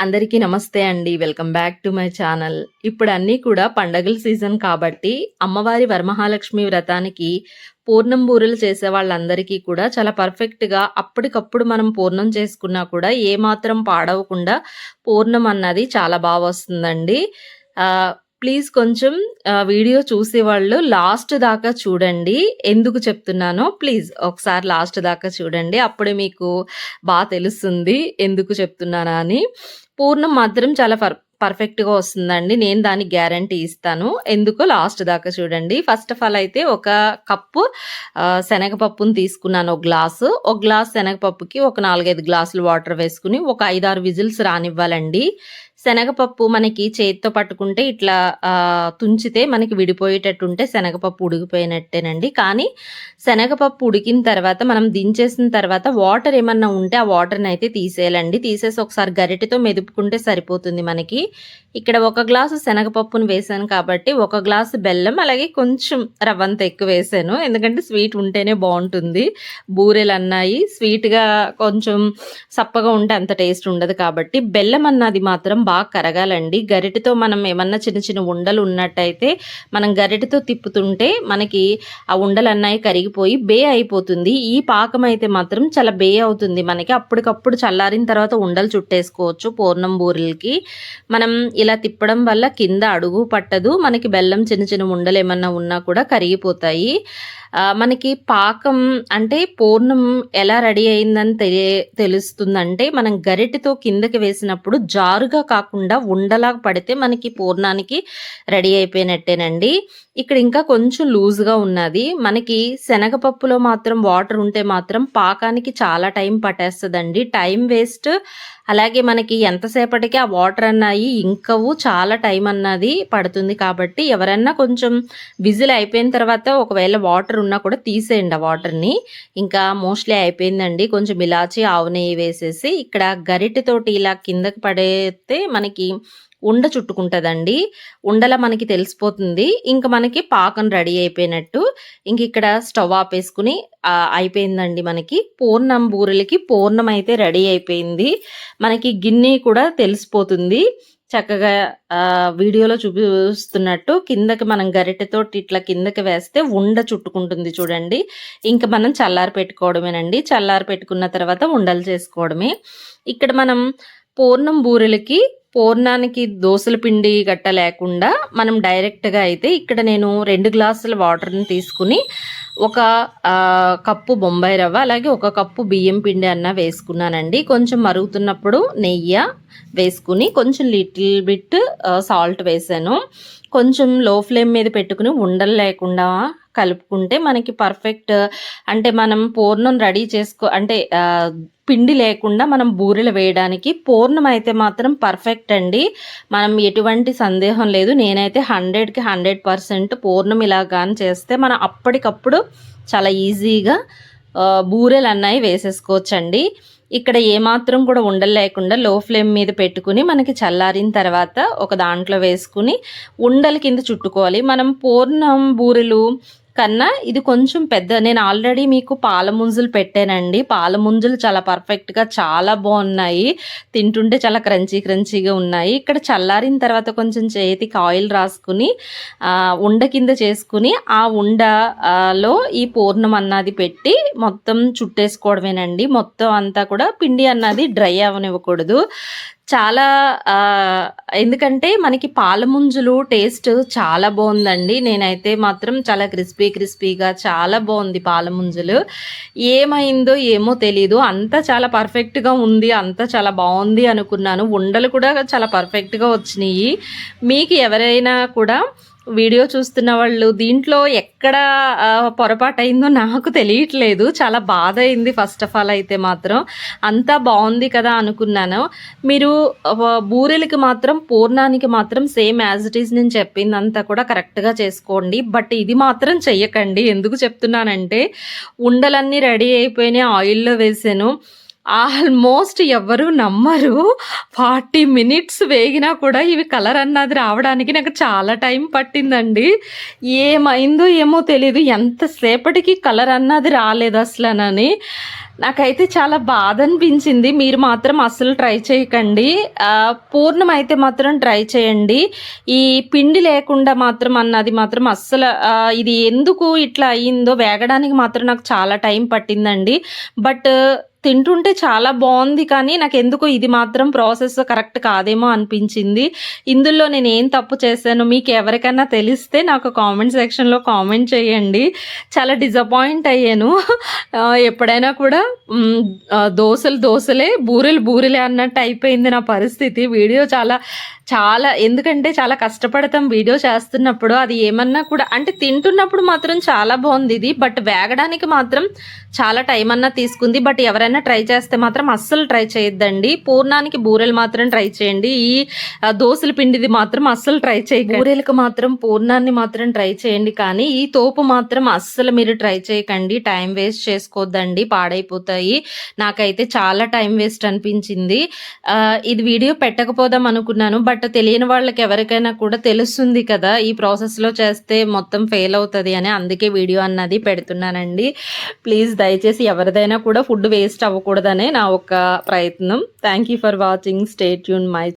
అందరికీ నమస్తే అండి. Welcome back to my channel. ఇప్పుడు అన్నీ కూడా పండగల సీజన్ కాబట్టి అమ్మవారి వరమహాలక్ష్మి వ్రతానికి పూర్ణం బూరెలు చేసే వాళ్ళందరికీ కూడా చాలా పర్ఫెక్ట్‌గా అప్పటికప్పుడు మనం పూర్ణం చేసుకున్నా కూడా ఏమాత్రం పాడవకుండా పూర్ణం అన్నది చాలా బాగా వస్తుందండి. ప్లీజ్ కొంచెం వీడియో వీడియో చూసేవాళ్ళు లాస్ట్ దాకా చూడండి. ఎందుకు చెప్తున్నానో ప్లీజ్ ఒకసారి లాస్ట్ దాకా చూడండి. అప్పుడే మీకు బాగా తెలుస్తుంది ఎందుకు చెప్తున్నానా అని. పూర్ణం మాత్రం చాలా పర్ పర్ఫెక్ట్‌గా వస్తుందండి. నేను దానికి గ్యారంటీ ఇస్తాను. ఎందుకో లాస్ట్ దాకా చూడండి. ఫస్ట్ ఆఫ్ ఆల్ అయితే ఒక కప్పు శనగపప్పును తీసుకున్నాను ఒక గ్లాసు. ఒక గ్లాస్ శనగపప్పుకి ఒక 4, 5 గ్లాసులు వాటర్ వేసుకుని ఒక 5, 6 విజిల్స్ రానివ్వాలండి. శనగపప్పు మనకి చేతితో పట్టుకుంటే ఇట్లా తుంచితే మనకి విడిపోయేటట్టుంటే శనగపప్పు ఉడికిపోయినట్టేనండి. కానీ శనగపప్పు ఉడికిన తర్వాత మనం దించేసిన తర్వాత వాటర్ ఏమన్నా ఉంటే ఆ వాటర్ని అయితే తీసేయాలండి. తీసేసి ఒకసారి గరిటెతో మెదుపుకుంటే సరిపోతుంది మనకి. ఇక్కడ ఒక గ్లాసు శనగపప్పును వేసాను కాబట్టి ఒక గ్లాసు బెల్లం అలాగే కొంచెం రవ్వంత ఎక్కువ వేసాను ఎందుకంటే స్వీట్ ఉంటేనే బాగుంటుంది బూరెలు అన్నాయి స్వీట్‌గా కొంచెం సప్పగా ఉంటే అంత టేస్ట్ ఉండదు కాబట్టి బెల్లం అన్నది మాత్రం బాగా కరగాలండి. గరిటెతో మనం ఏమన్నా చిన్న చిన్న ఉండలు ఉన్నట్టయితే మనం గరిటెతో తిప్పుతుంటే మనకి ఆ ఉండలు అన్నాయి కరిగిపోయి బే అయిపోతుంది. ఈ పాకం అయితే మాత్రం చాలా బే అవుతుంది మనకి. అప్పటికప్పుడు చల్లారిన తర్వాత ఉండలు చుట్టేసుకోవచ్చు పూర్ణం బూరెలకి. మనం ఇలా తిప్పడం వల్ల కింద అడుగు పట్టదు. మనకి బెల్లం చిన్న చిన్న ఉండలు ఏమన్నా ఉన్నా కూడా కరిగిపోతాయి. మనకి పాకం అంటే పూర్ణం ఎలా రెడీ అయిందని తెలియ తెలుస్తుందంటే మనం గరిటెతో కిందకి వేసినప్పుడు జారుగా కాకుండా ఉండలాగా పడితే మనకి పూర్ణానికి రెడీ అయిపోయినట్టేనండి. ఇక్కడ ఇంకా కొంచెం లూజ్‌గా ఉన్నది. మనకి శనగపప్పులో మాత్రం వాటర్ ఉంటే మాత్రం పాకానికి చాలా టైం పట్టేస్తుందండి టైం వేస్ట్ అలాగే మనకి ఎంతసేపటికి ఆ వాటర్ అన్నాయి ఇంకవు. చాలా టైం అన్నది పడుతుంది కాబట్టి ఎవరన్నా కొంచెం విజిల్ అయిపోయిన తర్వాత ఒకవేళ వాటర్ ఉన్నా కూడా తీసేయండి ఆ వాటర్‌ని. ఇంకా మోస్ట్‌లీ అయిపోయిందండి. కొంచెం ఇలాచి, ఆవు నెయ్యి వేసేసి ఇక్కడ గరిటెతోటి ఇలా కిందకి పడేస్తే మనకి ఉండ చుట్టుకుంటుందండి ఉండలా మనకి తెలిసిపోతుంది. ఇంక మనకి పాకం రెడీ అయిపోయినట్టు. ఇంక ఇక్కడ స్టవ్ ఆపేసుకొని అయిపోయిందండి మనకి. పూర్ణం బూరెలకి పూర్ణం అయితే రెడీ అయిపోయింది. మనకి గిన్నె కూడా తెలిసిపోతుంది. చక్కగా వీడియోలో చూపిస్తున్నట్టు కిందకి మనం గరిటెతోటి ఇట్లా కిందకి వేస్తే ఉండ చుట్టుకుంటుంది చూడండి. ఇంకా మనం చల్లారి పెట్టుకోవడమేనండి. చల్లారి పెట్టుకున్న తర్వాత ఉండలు చేసుకోవడమే. ఇక్కడ మనం పూర్ణం బూరెలకి పూర్ణానికి దోసల పిండి గట్టా లేకుండా మనం డైరెక్ట్‌గా అయితే ఇక్కడ నేను రెండు గ్లాసుల వాటర్‌ని తీసుకొని ఒక కప్పు బొంబాయి రవ్వ అలాగే ఒక కప్పు బియ్యం పిండి అన్నా వేసుకున్నానండి. కొంచెం మరుగుతున్నప్పుడు నెయ్యి వేసుకుని కొంచెం లిటిల్ బిట్ సాల్ట్ వేసాను కొంచెం లో ఫ్లేమ్ మీద పెట్టుకుని ఉండలు లేకుండా కలుపుకుంటే మనకి పర్ఫెక్ట్ అంటే మనం పూర్ణం రెడీ చేసుకో అంటే పిండి లేకుండా మనం బూరెలు వేయడానికి పూర్ణం అయితే మాత్రం పర్ఫెక్ట్ అండి. మనం ఎటువంటి సందేహం లేదు. నేనైతే 100కి 100% పూర్ణం ఇలా కానీ చేస్తే మనం అప్పటికప్పుడు చాలా ఈజీగా బూరెలు అన్నవి వేసేసుకోవచ్చండి. ఇక్కడ ఏమాత్రం కూడా ఉండలు లేకుండా లో ఫ్లేమ్ మీద పెట్టుకొని మనకి చల్లారిన తర్వాత ఒక దాంట్లో వేసుకుని ఉండల కింద చుట్టుకోవాలి. మనం పూర్ణం బూరెలు కన్నా ఇది కొంచెం పెద్ద నేను ఆల్రెడీ మీకు పాల ముంజులు పెట్టానండి. పాల ముంజులు చాలా పర్ఫెక్ట్‌గా చాలా బాగున్నాయి తింటుంటే చాలా క్రంచీ క్రంచీగా ఉన్నాయి. ఇక్కడ చల్లారిన తర్వాత కొంచెం చేతికి ఆయిల్ రాసుకొని ఉండ కింద చేసుకుని ఆ ఉండలో ఈ పూర్ణం అన్నది పెట్టి మొత్తం చుట్టేసుకోవడమేనండి. మొత్తం అంతా కూడా పిండి అన్నది డ్రై అవ్వనివ్వకూడదు. చాలా ఎందుకంటే మనకి పాలముంజులు టేస్ట్ చాలా బాగుందండి నేనైతే మాత్రం చాలా క్రిస్పీ క్రిస్పీగా చాలా బాగుంది పాలముంజులు ఏమైందో ఏమో తెలీదు. అంతా చాలా పర్ఫెక్ట్‌గా ఉంది. అంతా చాలా బాగుంది అనుకున్నాను. ఉండలు కూడా చాలా పర్ఫెక్ట్‌గా వచ్చినాయి మీకు ఎవరైనా కూడా వీడియో చూస్తున్న వాళ్ళు దీంట్లో ఎక్కడ పొరపాటు అయిందో నాకు తెలియట్లేదు. చాలా బాధ అయింది ఫస్ట్ ఆఫ్ ఆల్ అయితే మాత్రం. అంతా బాగుంది కదా అనుకున్నాను. మీరు బూరెలకి మాత్రం పూర్ణానికి మాత్రం సేమ్ యాజ్ ఇట్ ఈజ్ నేను చెప్పిందంతా కూడా కరెక్ట్‌గా చేసుకోండి. బట్ ఇది మాత్రం చెయ్యకండి. ఎందుకు చెప్తున్నానంటే ఉండలన్నీ రెడీ అయిపోయినాయి. ఆయిల్‌లో వేసాను ఆల్మోస్ట్ ఎవ్వరు నమ్మరు. 40 మినిట్స్ వేగినా కూడా ఇవి కలర్ అన్నది రావడానికి నాకు చాలా టైం పట్టిందండి. ఏమైందో ఏమో తెలియదు ఎంతసేపటికి కలర్ అన్నది రాలేదు అసలు అని నాకైతే చాలా బాధ అనిపించింది. మీరు మాత్రం అస్సలు ట్రై చేయకండి. పూర్ణమైతే పూర్ణం అయితే మాత్రం ట్రై చేయండి. ఈ పిండి లేకుండా మాత్రం అన్నది మాత్రం అస్సలు ఇది ఎందుకు ఇట్లా అయ్యిందో వేగడానికి మాత్రం నాకు చాలా టైం పట్టిందండి. బట్ తింటుంటే చాలా బాగుంది కానీ నాకు ఎందుకో ఇది మాత్రం ప్రాసెస్ కరెక్ట్ కాదేమో అనిపించింది. ఇందులో నేను ఏం తప్పు చేశాను మీకు ఎవరికైనా తెలిస్తే నాకు కామెంట్ సెక్షన్లో కామెంట్ చేయండి. చాలా డిసప్పాయింట్ అయ్యాను. ఎప్పుడైనా కూడా దోశలు దోశలే బూరెలు బూరెలే అన్నట్టు అయిపోయింది నా పరిస్థితి. వీడియో చాలా చాలా ఎందుకంటే చాలా కష్టపడతాం వీడియో చేస్తున్నప్పుడు. అది ఏమన్నా కూడా అంటే తింటున్నప్పుడు మాత్రం చాలా బాగుంది ఇది బట్ వేగడానికి మాత్రం చాలా టైం అన్నా తీసుకుంది. బట్ ఎవరైనా ట్రై చేస్తే మాత్రం అస్సలు ట్రై చేయొద్దండి. పూర్ణానికి బూరెలు మాత్రం ట్రై చేయండి. ఈ దోశల దోసల పిండిది మాత్రం అస్సలు ట్రై చేయండి బూరెలకు మాత్రం పూర్ణాన్ని మాత్రం ట్రై చేయండి. కానీ ఈ తోపు మాత్రం అస్సలు మీరు ట్రై చేయకండి. టైం వేస్ట్ చేసుకోవద్దండి పాడైపోతాయి. నాకైతే చాలా టైం వేస్ట్ అనిపించింది. ఇది వీడియో పెట్టకపోదాం అనుకున్నాను. బట్ తెలియని వాళ్ళకి ఎవరికైనా కూడా తెలుస్తుంది కదా ఈ ప్రాసెస్లో చేస్తే మొత్తం ఫెయిల్ అవుతుంది అని. అందుకే వీడియో అన్నది పెడుతున్నానండి. ప్లీజ్ దయచేసి ఎవరిదైనా కూడా ఫుడ్ వేస్ట్ అవ్వకూడదనే నా ఒక ప్రయత్నం. Thank you for watching stay Yoon my